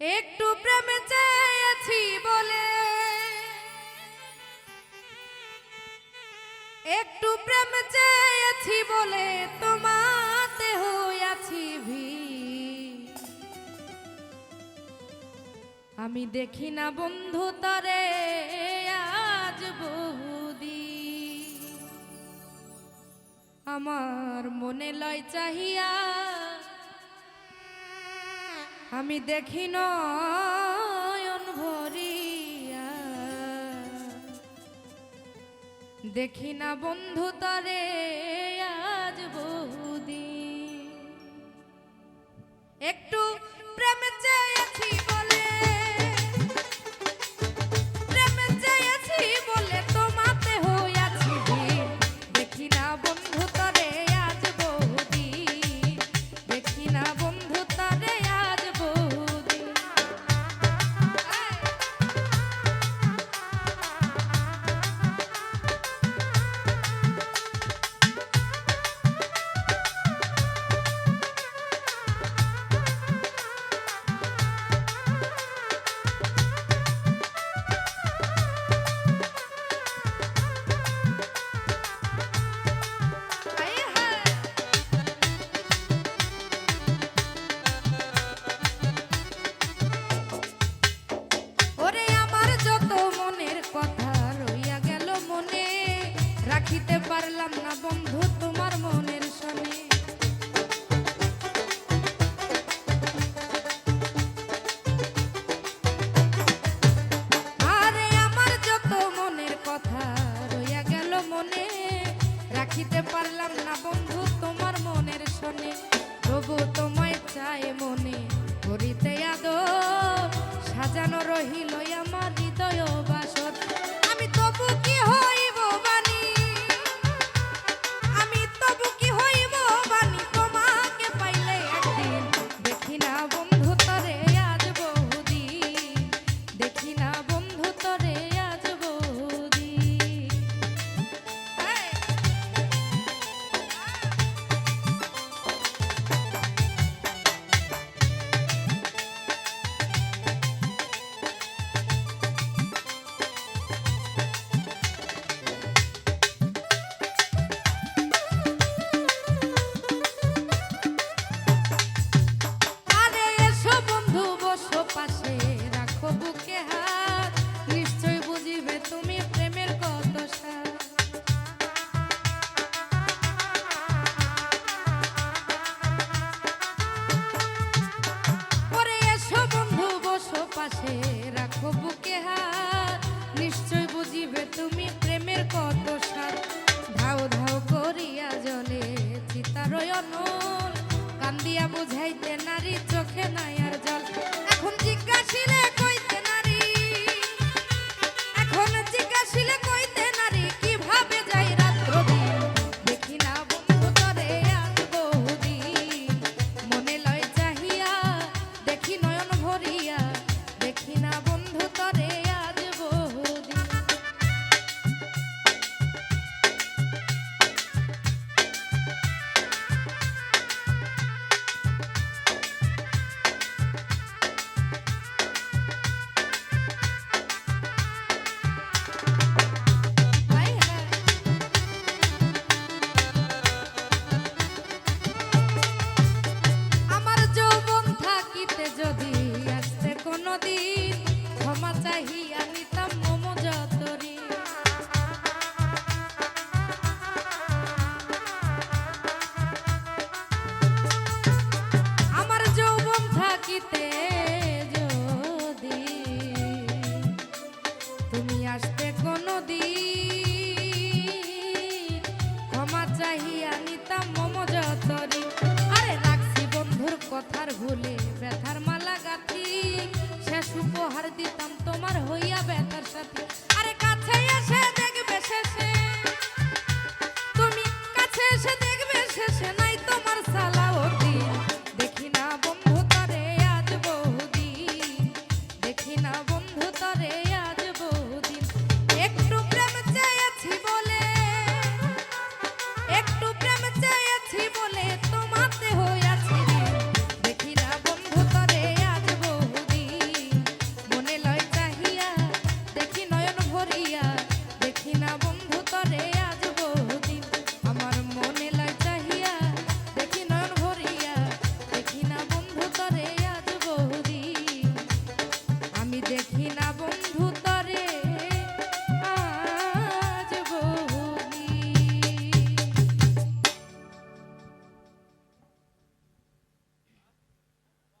একটু প্রেমে চেয়েছি বলে। একটু প্রেম চেয়েছি বলে তোমাতে হইয়াছি ভি। আমি দেখি না বন্ধু তরে, আজ বহুদি। আমার মনে লয় চাহিয়া আমি দেখি নয়ন ভরিয়া। দেখি না বন্ধু তারে আজ বহুদিন। একটু রাখিতে পারলাম না বন্ধু তোমার মনের সনে আরে আমার যত মনের কথা রইয়া গেল মনে, রাখিতে পারলাম না বন্ধু তোমার মনের সনে তবু তোমায় চাই মনে, করিতে আদ সাজানো রহিল আমার হৃদয়। Voulez.